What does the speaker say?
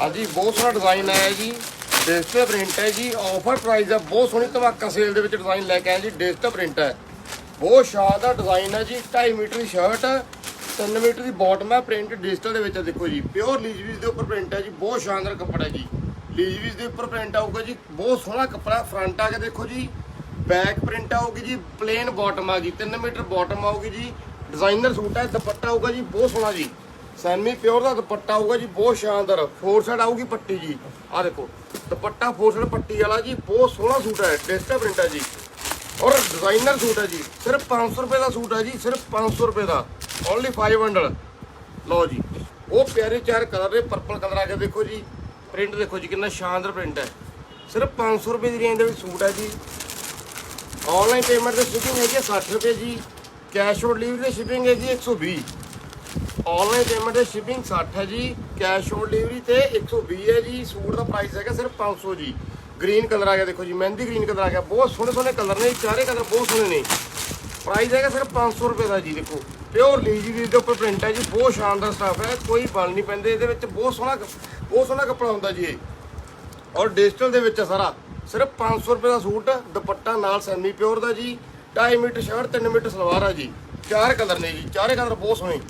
ਹਾਂਜੀ, ਬਹੁਤ ਸੋਹਣਾ ਡਿਜ਼ਾਈਨ ਆਇਆ ਜੀ। ਡਿਜੀਟਲ ਪ੍ਰਿੰਟ ਹੈ ਜੀ। ਆਫਰ ਪ੍ਰਾਈਸ ਹੈ, ਬਹੁਤ ਸੋਹਣੀ ਧਮਾਕਾ ਸੇਲ ਦੇ ਵਿੱਚ ਡਿਜ਼ਾਈਨ ਲੈ ਕੇ ਆਇਆ ਜੀ। ਡਿਜੀਟਲ ਪ੍ਰਿੰਟ ਹੈ। ਬਹੁਤ ਸ਼ਾਨਦਾਰ ਡਿਜ਼ਾਈਨ ਹੈ ਜੀ। 2.5 ਮੀਟਰ ਦੀ ਸ਼ਰਟ 3 ਮੀਟਰ ਦੀ ਬਾਟਮ ਹੈ। ਪ੍ਰਿੰਟ ਡਿਜੀਟਲ ਦੇ ਵਿੱਚ ਹੈ, ਦੇਖੋ ਜੀ। ਪਿਓਰ ਲੀਜਵੀਜ਼ ਦੇ ਉੱਪਰ ਪ੍ਰਿੰਟ ਹੈ ਜੀ। ਬਹੁਤ ਸ਼ਾਨਦਾਰ ਕੱਪੜਾ ਹੈ ਜੀ। ਲੀਜਵੀਜ਼ ਦੇ ਉੱਪਰ ਪ੍ਰਿੰਟ ਆਊਗਾ ਜੀ। ਬਹੁਤ ਸੋਹਣਾ ਕੱਪੜਾ ਫਰੰਟ ਆ ਕੇ ਦੇਖੋ ਜੀ। ਬੈਕ ਪ੍ਰਿੰਟ ਆਊਗੀ ਜੀ। ਪਲੇਨ ਬਾਟਮ ਆ ਗਈ। 3 ਮੀਟਰ ਬਾਟਮ ਆਊਗੀ ਜੀ। ਡਿਜ਼ਾਈਨਰ ਸੂਟ ਹੈ, ਦੁਪੱਟਾ ਆਊਗਾ ਜੀ। ਬਹੁਤ ਸੋਹਣਾ ਜੀ। ਸੈਮੀ ਪਿਓਰ ਦਾ ਦੁਪੱਟਾ ਆਊਗਾ ਜੀ, ਬਹੁਤ ਸ਼ਾਨਦਾਰ। ਫੋਰ ਸਾਈਡ ਆਊਗੀ ਪੱਟੀ ਜੀ। ਆ ਦੇਖੋ, ਦੁਪੱਟਾ ਫੋਰ ਸਾਈਡ ਪੱਟੀ ਵਾਲਾ ਜੀ, ਬਹੁਤ ਸੋਹਣਾ ਸੂਟ ਹੈ, ਡਿਸਟਾ ਪ੍ਰਿੰਟ ਹੈ ਜੀ। ਔਰ ਡਿਜ਼ਾਈਨਰ ਸੂਟ ਹੈ ਜੀ, ਸਿਰਫ 500 ਰੁਪਏ ਦਾ ਸੂਟ ਹੈ ਜੀ, ਸਿਰਫ 500 ਰੁਪਏ ਦਾ। ਓਨਲੀ 500 ਲਓ ਜੀ, ਉਹ ਪਿਆਰੇ ਚਾਰ ਕਲਰ ਦੇ ਪਰਪਲ ਕਲਰ ਆ ਕੇ ਦੇਖੋ ਜੀ। ਪ੍ਰਿੰਟ ਦੇਖੋ ਜੀ, ਕਿੰਨਾ ਸ਼ਾਨਦਾਰ ਪ੍ਰਿੰਟ ਹੈ। ਸਿਰਫ 500 ਰੁਪਏ ਦੀ ਰੇਂਜ ਦੇ ਵਿੱਚ ਸੂਟ ਹੈ ਜੀ। ਆਨਲਾਈਨ ਪੇਮੈਂਟ ਦੀ ਸ਼ਿਪਿੰਗ ਹੈਗੀ ਹੈ 60 ਰੁਪਏ ਜੀ। ਕੈਸ਼ ਔਨ ਡਿਲੀਵਰੀ ਦੀ ਸ਼ਿਪਿੰਗ ਹੈਗੀ ਹੈ 120 ਆਨਲਾਈਨ ਪੇਮੈਂਟ 'ਤੇ ਸ਼ਿਪਿੰਗ 60 ਹੈ ਜੀ ਕੈਸ਼ ਔਨ ਡਿਲੀਵਰੀ ਤੇ 120 ਹੈ ਜੀ, ਸੂਟ ਦਾ ਪ੍ਰਾਈਸ ਹੈਗਾ ਸਿਰਫ 500 ਜੀ। ਗ੍ਰੀਨ ਕਲਰ ਆ ਗਿਆ, ਦੇਖੋ ਜੀ, ਮਹਿੰਦੀ ਗ੍ਰੀਨ ਕਲਰ ਆ ਗਿਆ, ਬਹੁਤ ਸੋਹਣੇ ਸੋਹਣੇ ਕਲਰ ਨੇ ਚਾਰੇ ਕਲਰ ਬਹੁਤ ਸੋਹਣੇ ਨੇ। ਪ੍ਰਾਈਸ ਹੈਗਾ ਸਿਰਫ 500 ਰੁਪਏ ਦਾ ਜੀ, ਦੇਖੋ। ਪਿਓਰ ਲੀਜੀ ਦੇ ਉੱਪਰ ਪ੍ਰਿੰਟ ਹੈ ਜੀ, ਬਹੁਤ ਸ਼ਾਨਦਾਰ ਸਟਾਫ ਹੈ, ਕੋਈ ਬਲ ਨਹੀਂ ਪੈਂਦੇ, ਇਹਦੇ ਵਿੱਚ ਬਹੁਤ ਸੋਹਣਾ ਬਹੁਤ ਸੋਹਣਾ ਕੱਪੜਾ ਹੁੰਦਾ ਜੀ ਇਹ। ਔਰ ਡਿਜੀਟਲ ਦੇ ਵਿੱਚ ਹੈ ਸਾਰਾ, ਸਿਰਫ 500 ਰੁਪਏ ਦਾ ਸੂਟ, ਦੁਪੱਟਾ ਨਾਲ ਸੈਮੀ ਪਿਓਰ ਦਾ ਜੀ 2.5 ਮੀਟਰ ਸ਼ਰਟ 3 ਮੀਟਰ ਸਲਵਾਰ ਆ ਜੀ, ਚਾਰ ਕਲਰ ਨੇ ਜੀ, ਚਾਰੇ ਕਲਰ ਬਹੁਤ ਸੋਹਣੇ।